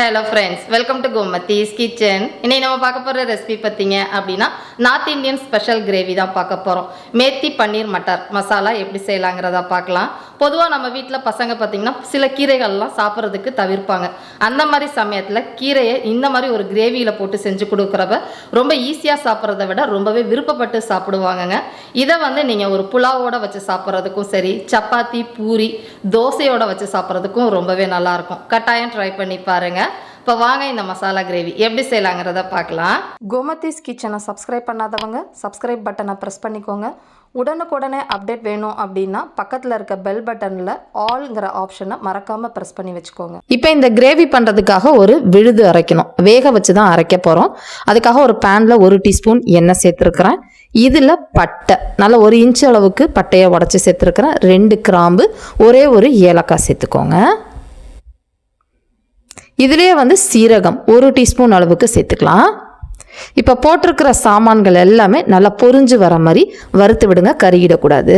Hello friends welcome to Gomathi's kitchen இன்னைக்கு நம்ம பார்க்க போகிற ரெசிபி பார்த்தீங்க அப்படின்னா நார்த் இந்தியன் ஸ்பெஷல் கிரேவி தான் பார்க்க போகிறோம் மேத்தி பன்னீர் மட்டர். மசாலா எப்படி செய்யலாங்கிறத பார்க்கலாம். பொதுவாக நம்ம வீட்டில் பசங்க பார்த்தீங்கன்னா சில கீரைகள்லாம் சாப்பிட்றதுக்கு தவிர்ப்பாங்க. அந்த மாதிரி சமயத்தில் கீரையை இந்த மாதிரி ஒரு கிரேவியில் போட்டு செஞ்சு கொடுக்குறப்ப ரொம்ப ஈஸியாக சாப்பிட்றத விட ரொம்பவே விருப்பப்பட்டு சாப்பிடுவாங்கங்க. இதை வந்து நீங்கள் ஒரு புலாவோட வச்சு சாப்பிட்றதுக்கும் சரி சப்பாத்தி பூரி தோசையோட வச்சு சாப்பிட்றதுக்கும் ரொம்பவே நல்லாயிருக்கும் கட்டாயம் ட்ரை பண்ணி பாருங்கள் இப்போ வாங்க இந்த மசாலா கிரேவி. எப்படி செய்யலாங்கிறத பார்க்கலாம் கோமதிஸ் கிச்சனை சப்ஸ்கிரைப் பண்ணாதவங்க சப்ஸ்கிரைப் பட்டனை ப்ரெஸ் பண்ணிக்கோங்க. உடனுக்குடனே அப்டேட் வேணும் அப்படின்னா பக்கத்தில் இருக்க பெல் பட்டனில் ஆல்ங்கிற ஆப்ஷனை மறக்காமல் ப்ரெஸ் பண்ணி வச்சுக்கோங்க. இப்போ இந்த கிரேவி பண்ணுறதுக்காக ஒரு விழுது அரைக்கணும். வேக வச்சு தான் அரைக்க போகிறோம் அதுக்காக ஒரு பேனில் ஒரு டீஸ்பூன் எண்ணெய் சேர்த்துருக்குறேன். இதில் பட்டை நல்ல ஒரு இன்ச் அளவுக்கு பட்டையை உடச்சி சேர்த்துருக்குறேன். ரெண்டு கிராம்பு ஒரே ஒரு ஏலக்காய் சேர்த்துக்கோங்க. இதுலேயே வந்து சீரகம் ஒரு டீஸ்பூன் அளவுக்கு சேர்த்துக்கலாம். இப்போ போட்டிருக்கிற சாமான்கள் எல்லாமே நல்லா பொரிஞ்சு வர மாதிரி வறுத்து விடுங்க கருகிடக்கூடாது.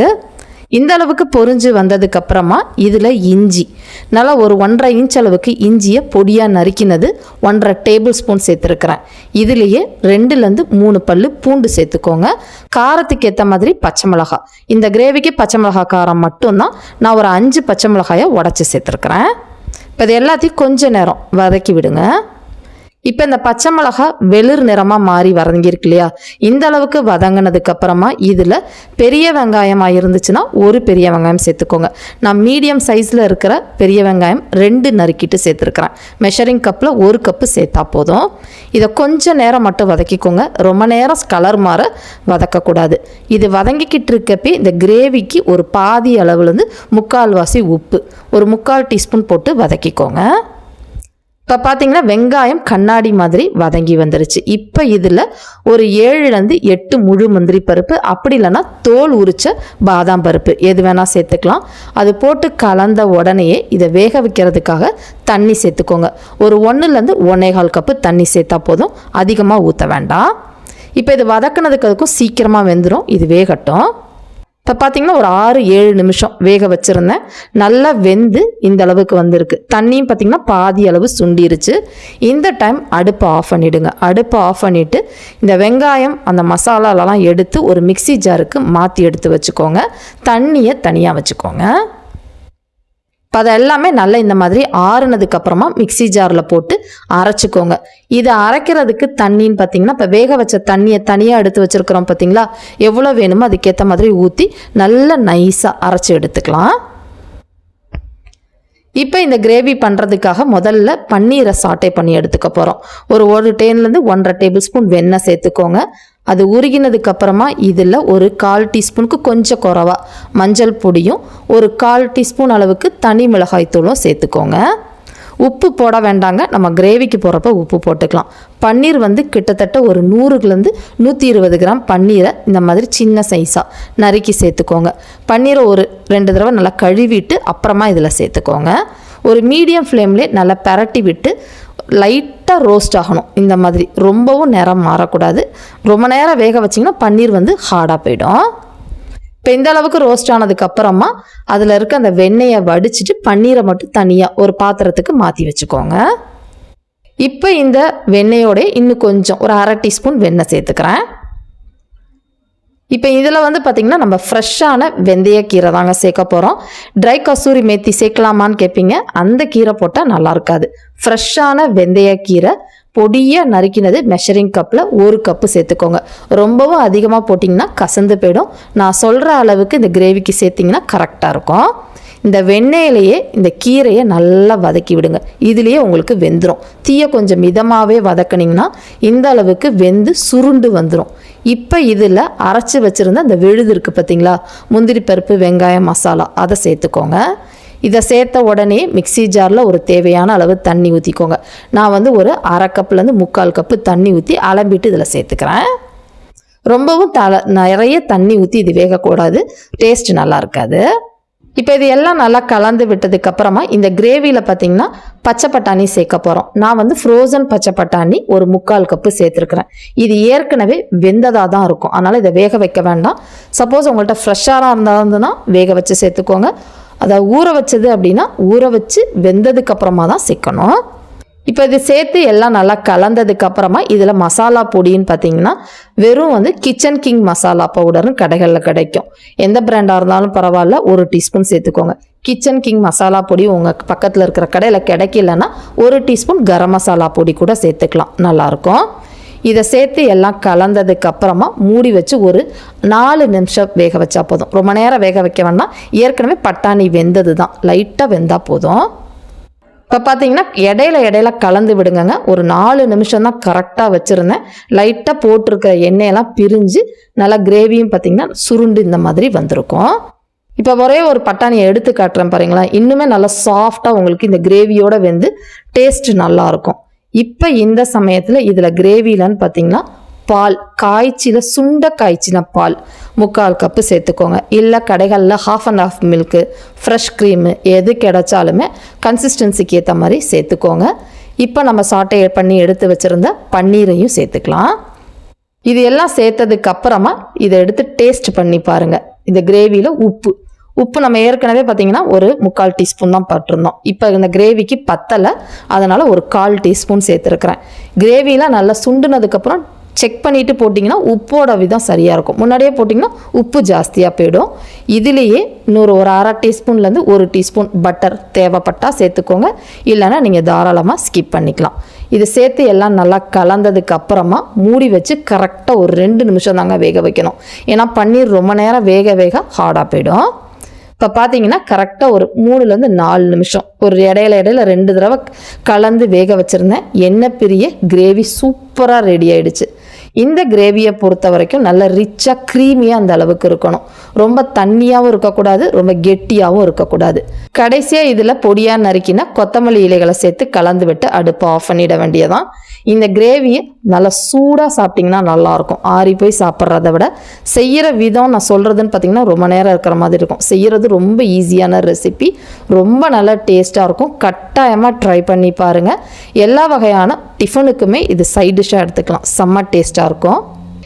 இந்த அளவுக்கு பொரிஞ்சு வந்ததுக்கு அப்புறமா இதில் இஞ்சி நல்லா ஒரு ஒன்றரை இன்ச் அளவுக்கு இஞ்சியை பொடியாக நறுக்கினது ஒன்றரை டேபிள் ஸ்பூன் சேர்த்துருக்குறேன். இதுலேயே ரெண்டுலேருந்து மூணு பல் பூண்டு சேர்த்துக்கோங்க. காரத்துக்கு ஏற்ற மாதிரி பச்சை மிளகாய் இந்த கிரேவிக்கு பச்சை மிளகாய் காரம் மட்டும்தான். நான் ஒரு அஞ்சு பச்சை மிளகாயை உடச்சி சேர்த்துருக்குறேன். இப்போ இது எல்லாத்தையும் கொஞ்ச நேரம் வதக்கி விடுங்க. இப்போ இந்த பச்சை மிளகா வெளிர் நிறமாக மாறி வதங்கியிருக்கு இல்லையா? இந்த அளவுக்கு வதங்கினதுக்கு அப்புறமா இதில் பெரிய வெங்காயமாக இருந்துச்சுன்னா ஒரு பெரிய வெங்காயம் சேர்த்துக்கோங்க. நான் மீடியம் சைஸில் இருக்கிற பெரிய வெங்காயம் ரெண்டு நறுக்கிட்டு சேர்த்துருக்குறேன். மெஷரிங் கப்பில் ஒரு கப்பு சேர்த்தா போதும். இதை கொஞ்ச நேரம் மட்டும் வதக்கிக்கோங்க. ரொம்ப நேரம் கலர் மாற வதக்கக்கூடாது. இது வதங்கிக்கிட்டு இருக்கப்பே இந்த கிரேவிக்கு ஒரு பாதி அளவுலேருந்து முக்கால்வாசி உப்பு ஒரு முக்கால் டீஸ்பூன் போட்டு வதக்கிக்கோங்க. இப்போ பார்த்தீங்கன்னா வெங்காயம் கண்ணாடி மாதிரி வதங்கி வந்துருச்சு. இப்போ இதில் ஒரு ஏழுலேருந்து எட்டு முழு முந்திரி பருப்பு அப்படி இல்லைன்னா தோல் உரிச்ச பாதாம் பருப்பு எது வேணால் சேர்த்துக்கலாம். அது போட்டு கலந்த உடனேயே இதை வேக வைக்கிறதுக்காக தண்ணி சேர்த்துக்கோங்க. ஒரு ஒன்றுலேருந்து ஒன்னேகால் கப்பு தண்ணி சேர்த்தா போதும். அதிகமாக ஊற்ற வேண்டாம். இப்போ இது வதக்குனதுக்கு அதுக்கும் சீக்கிரமாக வெந்துடும் இது வேகட்டும். இப்போ பார்த்தீங்கன்னா ஒரு ஆறு ஏழு நிமிஷம் வேக வச்சுருந்தேன். நல்லா வெந்து இந்த அளவுக்கு வந்திருக்கு. தண்ணியும் பார்த்தீங்கன்னா பாதி அளவு சுண்டிருச்சு. இந்த டைம் அடுப்பை ஆஃப் பண்ணிவிடுங்க அடுப்பை ஆஃப் பண்ணிவிட்டு இந்த வெங்காயம் அந்த மசாலாலலாம் எடுத்து ஒரு மிக்ஸி ஜாருக்கு மாற்றி எடுத்து வச்சுக்கோங்க. தண்ணியை தனியாக வச்சுக்கோங்க. இப்போ அதை எல்லாமே நல்லா இந்த மாதிரி ஆறுனதுக்கு அப்புறமா மிக்ஸி ஜாரில் போட்டு அரைச்சிக்கோங்க. இதை அரைக்கிறதுக்கு தண்ணின்னு பார்த்தீங்கன்னா இப்போ வேக வச்ச தண்ணியை தனியாக எடுத்து வச்சுருக்கிறோம் பார்த்தீங்களா எவ்வளோ வேணுமோ அதுக்கேற்ற மாதிரி ஊற்றி நல்லா நைஸாக அரைச்சி எடுத்துக்கலாம். இப்போ இந்த கிரேவி பண்ணுறதுக்காக முதல்ல பன்னீரை சாட்டை பண்ணி எடுத்துக்க போகிறோம் ஒரு ஒரு டேன்லேருந்து ஒன்றரை டேபிள் ஸ்பூன் வெண்ணெய் சேர்த்துக்கோங்க. அது உருகினதுக்கு அப்புறமா இதில் ஒரு கால் டீஸ்பூனுக்கு கொஞ்சம் குறவா மஞ்சள் பொடியும் ஒரு கால் டீஸ்பூன் அளவுக்கு தனி மிளகாய் தூளும் சேர்த்துக்கோங்க. உப்பு போட வேண்டாங்க. நம்ம கிரேவிக்கு போகிறப்ப உப்பு போட்டுக்கலாம். பன்னீர் வந்து கிட்டத்தட்ட ஒரு நூறுலேருந்து நூற்றி இருபது கிராம் பன்னீரை இந்த மாதிரி சின்ன சைஸாக நறுக்கி சேர்த்துக்கோங்க. பன்னீரை ஒரு ரெண்டு தடவை நல்லா கழுவிட்டு அப்புறமா இதில் சேர்த்துக்கோங்க. ஒரு மீடியம் ஃப்ளேம்லே நல்லா பரட்டி விட்டு லைட்டாக ரோஸ்ட் ஆகணும். இந்த மாதிரி ரொம்பவும் நிறம் மாறக்கூடாது. ரொம்ப நேரம் வேக வச்சிங்கன்னா பன்னீர் வந்து ஹார்டாக போயிடும். இப்போ இந்த அளவுக்கு ரோஸ்ட் ஆனதுக்கு அப்புறமா அதில் இருக்க அந்த வெண்ணெயை வடிச்சிட்டு பன்னீரை மட்டும் தனியாக ஒரு பாத்திரத்துக்கு மாற்றி வச்சுக்கோங்க. இப்போ இந்த வெண்ணெயோட இன்னும் கொஞ்சம் ஒரு அரை டீஸ்பூன் வெண்ணெய் சேர்த்துக்கிறேன். இப்போ இதில் வந்து பார்த்திங்கன்னா நம்ம ஃப்ரெஷ்ஷான வெந்தயக்கீரை தாங்க சேர்க்க போகிறோம் ட்ரை கசூரி மேத்தி சேர்க்கலாமான்னு கேட்பீங்க அந்த கீரை போட்டால் நல்லா இருக்காது. ஃப்ரெஷ்ஷான வெந்தயக்கீரை பொடியாக நறுக்கினது மெஷரிங் கப்பில் ஒரு கப்பு சேர்த்துக்கோங்க. ரொம்பவும் அதிகமாக போட்டிங்கன்னா கசந்து போயிடும். நான் சொல்கிற அளவுக்கு இந்த கிரேவிக்கு சேர்த்திங்கன்னா கரெக்டாக இருக்கும். இந்த வெண்ணெயிலேயே இந்த கீரையை நல்லா வதக்கி விடுங்க. இதுலேயே உங்களுக்கு வெந்துடும் தீயை கொஞ்சம் மிதமாகவே வதக்குனிங்கன்னா இந்த அளவுக்கு வெந்து சுருண்டு வந்துடும் இப்போ இதில் அரைச்சி வச்சுருந்த அந்த விழுது இருக்குது பார்த்தீங்களா முந்திரி பருப்பு வெங்காயம் மசாலா அதை சேர்த்துக்கோங்க. இதை சேர்த்த உடனே மிக்ஸி ஜாரில் ஒரு தேவையான அளவு தண்ணி ஊற்றிக்கோங்க நான் வந்து ஒரு அரை கப்லேருந்து முக்கால் கப்பு தண்ணி ஊற்றி அலம்பிட்டு இதில் சேர்த்துக்கிறேன். ரொம்பவும் தலை நிறைய தண்ணி ஊற்றி இது வேகக்கூடாது. டேஸ்ட் நல்லா இருக்காது. இப்போ இது எல்லாம் நல்லா கலந்து விட்டதுக்கு அப்புறமா இந்த கிரேவியில் பார்த்தீங்கன்னா பச்சை பட்டாணி சேர்க்க போகிறோம் நான் வந்து ஃப்ரோசன் பச்சை பட்டாணி ஒரு முக்கால் கப்பு சேர்த்துருக்குறேன். இது ஏற்கனவே வெந்ததாக தான் இருக்கும். அதனால் இதை வேக வைக்க வேண்டாம். சப்போஸ் உங்கள்கிட்ட ஃப்ரெஷ்ஷாக இருந்ததுன்னா வேக வச்சு சேர்த்துக்கோங்க. அதை ஊற வச்சது அப்படின்னா ஊற வச்சு வெந்ததுக்கு அப்புறமா தான் சேர்க்கணும். இப்போ இது சேர்த்து எல்லாம் நல்லா கலந்ததுக்கு அப்புறமா இதில் மசாலா பொடின்னு பார்த்தீங்கன்னா வெறும் வந்து கிச்சன் கிங் மசாலா பவுடர்னு கடைகளில் கிடைக்கும். எந்த பிராண்டாக இருந்தாலும் பரவாயில்ல ஒரு டீஸ்பூன் சேர்த்துக்கோங்க. கிச்சன் கிங் மசாலா பொடி உங்கள் பக்கத்தில் இருக்கிற கடையில் கிடைக்கலன்னா ஒரு டீஸ்பூன் கரம் மசாலா பொடி கூட சேர்த்துக்கலாம். நல்லாயிருக்கும் இதை சேர்த்து எல்லாம் கலந்ததுக்கு அப்புறமா மூடி வச்சு ஒரு நாலு நிமிஷம் வேக வச்சா போதும். ரொம்ப நேரம் வேக வைக்க வேண்டாம். ஏற்கனவே பட்டாணி வெந்தது தான் லைட்டாக வெந்தால் போதும். இப்போ பார்த்தீங்கன்னா இடையில இடையில கலந்து விடுங்கங்க. ஒரு நாலு நிமிஷம் தான் கரெக்டாக வச்சுருந்தேன். லைட்டாக போட்டிருக்கிற எண்ணெயெல்லாம் பிரிஞ்சு நல்லா கிரேவியும் பார்த்தீங்கன்னா சுருண்டு இந்த மாதிரி வந்திருக்கும். இப்போ ஒரே ஒரு பட்டாணியை எடுத்து காட்டுறேன் பாருங்களேன். இன்னுமே நல்லா சாஃப்டாக உங்களுக்கு இந்த கிரேவியோட வெந்து டேஸ்ட் நல்லாயிருக்கும் இப்போ இந்த சமயத்தில் இதில் கிரேவிலன்னு பார்த்தீங்கன்னா பால் காய்ச்சியில் சுண்ட காய்ச்சின பால் முக்கால் கப்பு சேர்த்துக்கோங்க. இல்லை கடைகளில் half and half milk fresh cream எது கிடைச்சாலுமே கன்சிஸ்டன்சிக்கு ஏற்ற மாதிரி சேர்த்துக்கோங்க. இப்போ நம்ம சாட்டை பண்ணி எடுத்து வச்சுருந்த பன்னீரையும் சேர்த்துக்கலாம். இது எல்லாம் சேர்த்ததுக்கு அப்புறமா இதை எடுத்து டேஸ்ட் பண்ணி பாருங்கள் இந்த கிரேவியில் உப்பு உப்பு நம்ம ஏற்கனவே பார்த்தீங்கன்னா ஒரு முக்கால் டீஸ்பூன் தான் பட்டிருந்தோம். இப்போ இந்த கிரேவிக்கு பத்தலை. அதனால் ஒரு கால் டீஸ்பூன் சேர்த்துருக்குறேன். கிரேவிலாம் நல்லா சுண்டுனதுக்கப்புறம் செக் பண்ணிவிட்டு போட்டிங்கன்னா உப்போட விதம் சரியாக இருக்கும். முன்னாடியே போட்டிங்கன்னா உப்பு ஜாஸ்தியாக போயிடும். இதுலேயே இன்னொரு ஒரு அரை டீஸ்பூன்லேருந்து ஒரு டீஸ்பூன் பட்டர் தேவைப்பட்டால் சேர்த்துக்கோங்க. இல்லைன்னா நீங்கள் தாராளமாக ஸ்கிப் பண்ணிக்கலாம். இது சேர்த்து எல்லாம் நல்லா கலந்ததுக்கு அப்புறமா மூடி வச்சு கரெக்டாக ஒரு ரெண்டு நிமிஷம் தாங்க வேக வைக்கணும். ஏன்னா பன்னீர் ரொம்ப நேரம் வேக வேக ஹார்டாக போயிடும். இப்போ பார்த்தீங்கன்னா கரெக்டாக ஒரு மூணுலேருந்து நாலு நிமிஷம். ஒரு இடையில இடையில ரெண்டு தடவை கலந்து வேக வச்சுருந்தேன் எண்ணெய் பிரிய கிரேவி சூப்பராக ரெடி ஆயிடுச்சு. இந்த கிரேவியை பொறுத்த வரைக்கும் நல்ல ரிச்சாக க்ரீமியாக அந்த அளவுக்கு இருக்கணும். ரொம்ப தண்ணியாகவும் இருக்கக்கூடாது ரொம்ப கெட்டியாகவும் இருக்கக்கூடாது. கடைசியாக இதில் பொடியாக நறுக்கினா கொத்தமல்லி இலைகளை சேர்த்து கலந்து விட்டு அடுப்பை ஆஃப் பண்ணிட வேண்டியதான் இந்த கிரேவியை நல்லா சூடாக சாப்பிட்டிங்கன்னா நல்லாயிருக்கும். ஆறி போய் சாப்பிட்றத விட செய்கிற விதம் நான் சொல்கிறதுன்னு பார்த்தீங்கன்னா ரொம்ப நேரம் இருக்கிற மாதிரி இருக்கும். செய்கிறது ரொம்ப ஈஸியான ரெசிபி ரொம்ப நல்லா டேஸ்ட்டாக இருக்கும். கட்டாயமாக ட்ரை பண்ணி பாருங்கள் எல்லா வகையான டிஃபனுக்குமே இது சைட் டிஷ்ஷாக எடுத்துக்கலாம். செம்ம டேஸ்ட்டாக இருக்கும்.